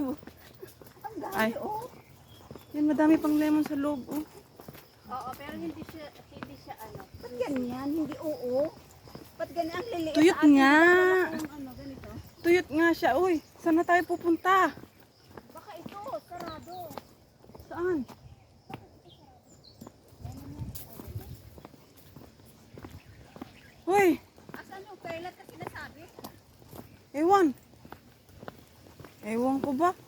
loob. Ang dami, Ay. oh. Yan, madami pang lemon sa loob. Oh. Oo, pero hindi siya, hindi siya ano. Ba't ganyan? Hindi oo. Ba't ganyan ang liliit Tuyot sa atin? nga. Ano, ganito. Tuyot nga siya. Uy, saan na tayo pupunta? Baka ito, sarado. Saan? Uy, Asan yung toilet na sinasabi? ewan. Ewan ko ba?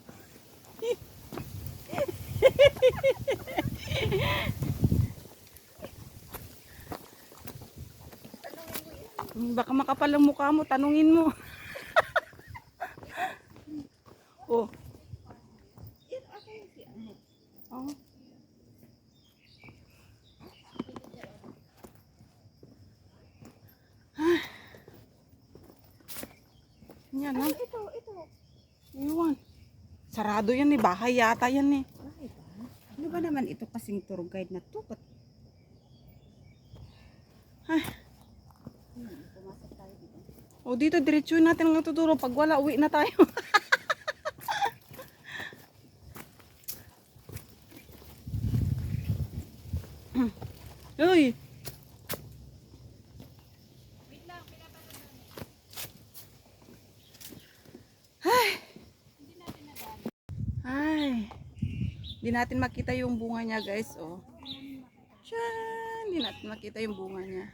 Baka makapal ang mukha mo, tanungin mo. oh. Oh. Yan, ha? Ay, ito, ito. Iwan. Sarado yan eh. Bahay yata yan eh. Ay, ba? Ano ba naman ito kasing tour guide na to? Ba't Ay. Hmm, pumasok tayo dito. O dito, diretsuin natin ang tuturo. Pag wala, uwi na tayo. Uy! Ay. Hindi natin makita yung bunga niya, guys. Oh. Diyan. Hindi natin makita yung bunga niya.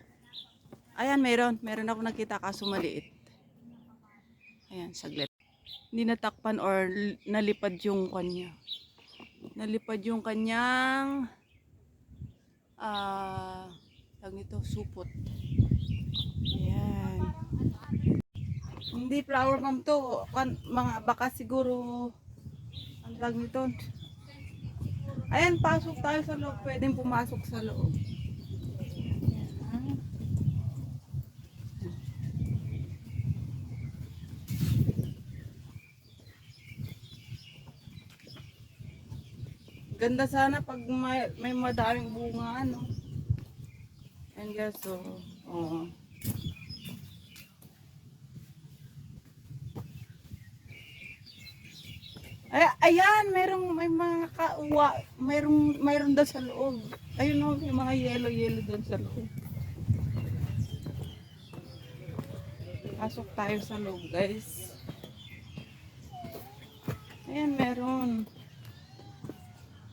Ayan, meron. Meron ako nakita kaso maliit. Ayan, saglit. Hindi natakpan or nalipad yung kanya. Nalipad yung kanyang ah tawag nito, supot. Ayan. Hindi flower bomb to. Mga baka siguro ang tawag nito. Ayan, pasok tayo sa loob. Pwedeng pumasok sa loob. Ganda sana pag may, may madaming bunga, ano. And guys, so, oo. Ay, ayan, merong may mga kauwa, merong mayroon daw sa loob. Ayun oh, yung mga yellow yellow doon sa loob. Pasok tayo sa loob, guys. Ayan, meron.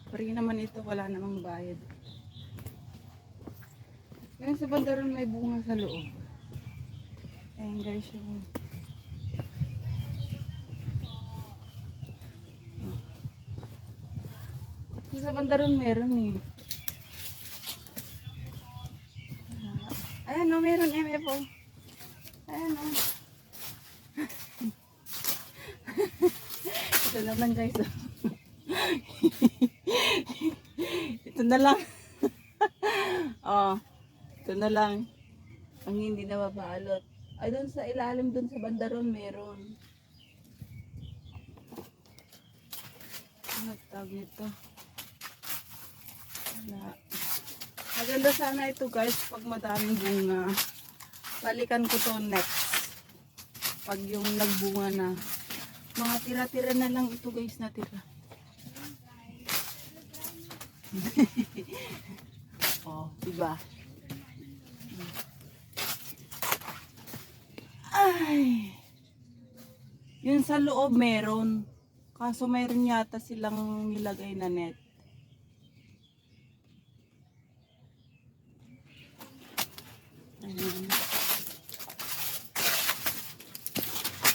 Free naman ito, wala namang bayad. Ngayon sa bandaron may bunga sa loob. Ayan guys, yung... Sa bandaron meron eh. Ayan o, meron MFO. Ayan o. Ito naman guys. oh. Ito na lang. oh, ito na lang. Ang hindi na mabalot. Ay, doon sa ilalim, doon sa bandaron, meron. Ano tawag nito? Wala. Maganda sana ito guys, pag madaming bunga. Balikan ko to next. Pag yung nagbunga na. Mga tira-tira na lang ito guys na tira. oh, diba? Ay. Yun sa loob meron. Kaso mayroon yata silang nilagay na net. Ayan.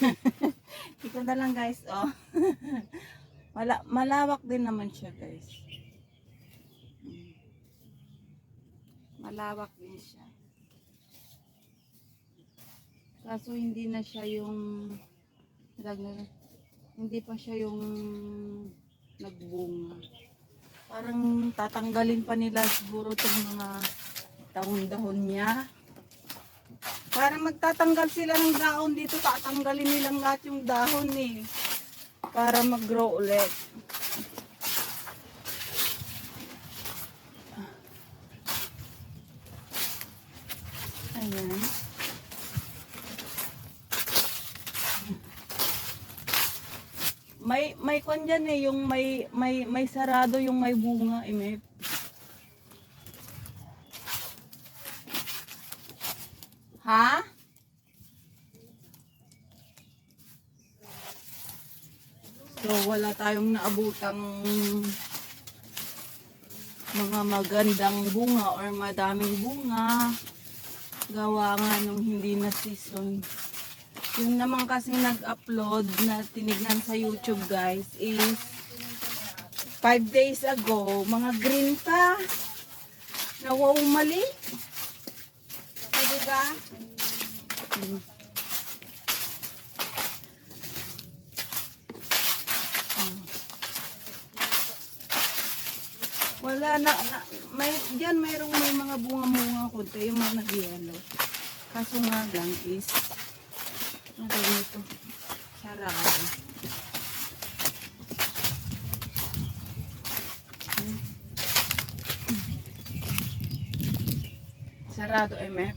Ito na lang guys, oh. Mala malawak din naman siya guys. Mm. Malawak din siya. Kaso hindi na siya yung hindi pa siya yung nagbunga. Parang tatanggalin pa nila siguro itong mga dahon-dahon niya. Parang magtatanggal sila ng dahon dito, tatanggalin nilang lahat yung dahon eh. Para mag-grow ulit. Ayan. May May kwan dyan eh, yung may may may sarado yung may bunga, eh, may Ha? So wala tayong naabutang mga magandang bunga or madaming bunga. Gawa nga nung hindi na season. Yung naman kasi nag-upload na tinignan sa YouTube guys is 5 days ago, mga green pa. Na wow mali. O, diba? Hmm. Wala na, na may diyan mayroong may mga bunga-bunga konti yung mga nag-yellow. Kaso nga lang is ano nito? Sarado. Sarado, MF.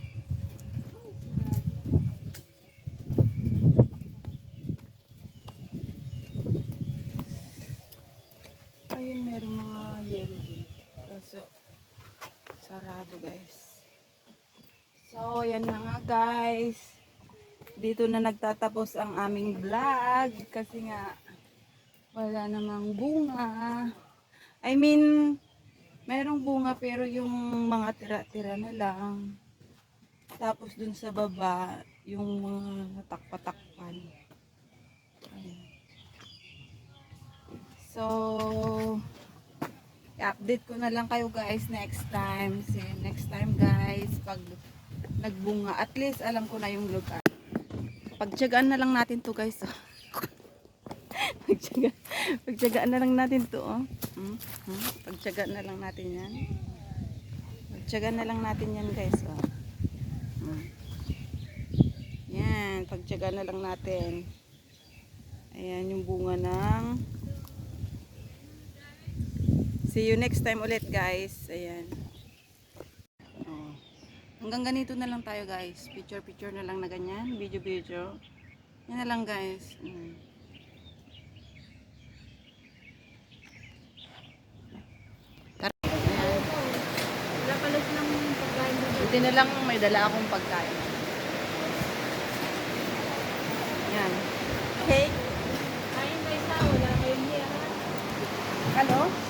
Ayun, meron mga yellow din. Kaso, sarado guys. So, yan na nga guys. Dito na nagtatapos ang aming vlog. Kasi nga, wala namang bunga. I mean, merong bunga pero yung mga tira-tira na lang. Tapos dun sa baba, yung mga natakpatakpan. So, i-update ko na lang kayo guys next time. See you next time guys. Pag nagbunga, at least alam ko na yung lugar. Pagtyagaan na lang natin to guys. oh. Pagtyaga, pagtyagaan na lang natin to. Oh. Hmm? Hmm? Pagtyagaan na lang natin yan. Pagtyagaan na lang natin yan guys. Oh. Hmm. Yan, pagtyagaan na lang natin. Ayan yung bunga ng See you next time ulit guys. Ayan. Oh. Hanggang ganito na lang tayo guys. Picture picture na lang na ganyan. Video video. Yan na lang guys. Mm. Buti na lang may dala akong pagkain. Yan. Cake. Kain ba isa? Wala kayong niya. Ano?